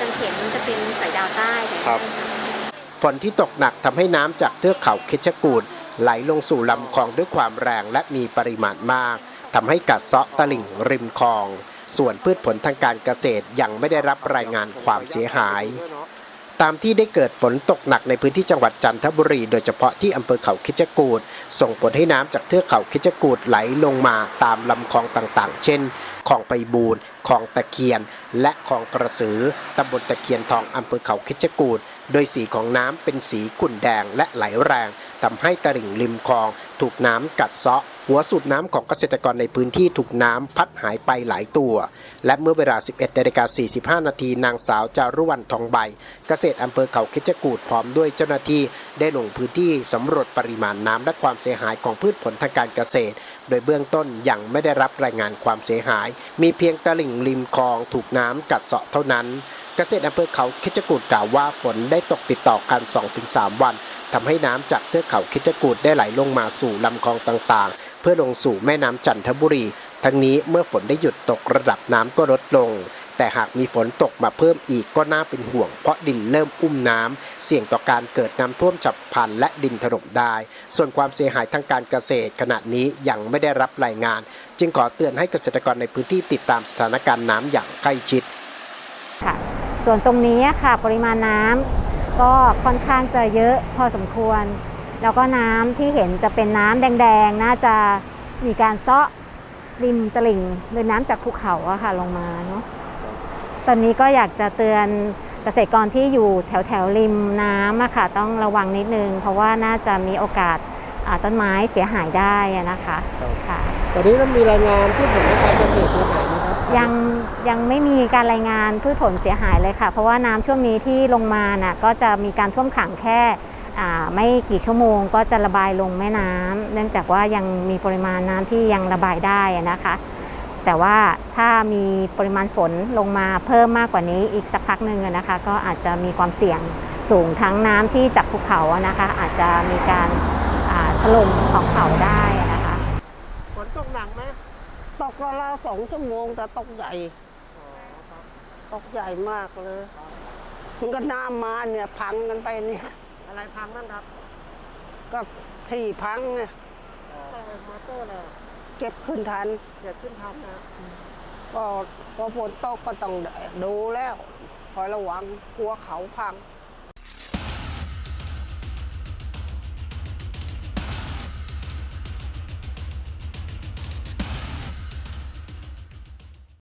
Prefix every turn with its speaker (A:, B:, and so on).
A: กังเขนมันจะเป็นสายดาวใต้
B: ครับ
C: ฝนที่ตกหนักทำให้น้ำจากเทือกเขาคิชกูดไหลลงสู่ลำคลองด้วยความแรงและมีปริมาณมากทำให้กัดเซาะตลิ่งริมคลอง ส่วนพืชผลทางการเกษตรยังไม่ได้รับรายงานความเสียหาย ตามที่ได้เกิดฝนตกหนักในพื้นที่จังหวัดจันทบุรี โดยเฉพาะที่อำเภอเขาคิชกูดส่งผลให้น้ำจากเทือกเขาคิชกูดไหลลงมาตามลำคลองต่างๆ เช่น คลองไปบูนคลองตะเคียน และคลองกระสือตำบลตะเคียนทองอำเภอเขาคิชกูดโดยสีของน้ำเป็นสีขุ่นแดงและไหลแรงทำให้ตลิ่งริมคลอง ถูกน้ำกัดเซาะ หัวสูบน้ำของเกษตรกรในพื้นที่ถูกน้ำพัดหายไปหลายตัว และเมื่อเวลา 11นาฬิกา45 นาทีนางสาวจารุวรรณทองใบ เกษตรอำเภอเขาคิจกูดพร้อมด้วยเจ้าหน้าที่ได้ลงพื้นที่สำรวจปริมาณน้ำและความเสียหายของพืชผลทางการเกษตร โดยเบื้องต้นยังไม่ได้รับรายงานความเสียหาย มีเพียงตลิ่งริมคลองถูกน้ำกัดเซาะเท่านั้น เกษตรอำเภอเขาคิจกูดกล่าวว่าฝนได้ตกติดต่อกัน 2-3 วันทำให้น้ำจากเทือกเขาคิจกูดได้ไหลลงมาสู่ลำคลองต่างๆ เพื่อลงสู่แม่น้ำจันทบุรี ทั้งนี้เมื่อฝนได้หยุดตกระดับน้ำก็ลดลง แต่หากมีฝนตกมาเพิ่มอีกก็น่าเป็นห่วง เพราะดินเริ่มอุ้มน้ำเสี่ยงต่อการเกิดน้ำท่วมฉับพลันและดินถล่มได้ ส่วนความเสียหายทางการเกษตรขณะนี้ยังไม่ได้รับรายงาน จึงขอเตือนให้เกษตรกรในพื้นที่ติดตามสถานการณ์น้ำอย่างใกล้ชิด
D: ค่ะส่วนตรงนี้ค่ะปริมาณน้ำก็ค่อนข้างจะเยอะพอสมควร แล้วก็น้ำที่เห็นจะเป็นน้ำแดงๆ น่าจะมีการเซาะริมตลิ่งหรือน้ำจากภูเขาอะค่ะลงมาเนาะ ตอนนี้ก็อยากจะเตือนเกษตรกรที่อยู่แถวแถวๆริมน้ำอะค่ะต้องระวังนิดนึง เพราะว่าน่าจะมีโอกาสอ่าต้นไม้เสียหายได้อะนะคะค่ะ
B: ตอนนี้เรามีรายงานพืชผลทางการเกษตรเสียหายไหมครับ
D: ยังยังไม่มีการรายงานพืชผลเสียหายเลยค่ะ เพราะว่าน้ำช่วงนี้ที่ลงมาน่ะก็จะมีการท่วมขังแค่อ่าไม่กี่ชั่วโมงก็จะระบายลงแม่น้ำเนื่องจากว่ายังมีปริมาณน้ำที่ยังระบายได้อะนะคะ แต่ว่าถ้ามีปริมาณฝนลงมาเพิ่มมากกว่านี้อีกสักพักหนึ่งอะนะคะ ก็อาจจะมีความเสี่ยงสูงทั้งน้ำที่จากภูเขาอะนะคะ อาจจะมีการอ่าถล่มของเขาได้อะนะคะ
B: ฝนตกหนักไหม
E: ตกราวๆสองชั่วโมงแต่ตกใหญ่ตกใหญ่มากเลยมันก็น้ำมาเนี่ยพังกันไปเนี่ย
B: อะไรพังบ้างครับ
E: ก็ที่พังเนี่ย
B: แต่มอเตอร์เลย
E: เจ็บขึ้นทัน
B: เกิดขึ้นทันนะ
E: ก็พอฝนตกก็ต้องดูแล้วคอยระวังกลัวเขาพัง
B: ค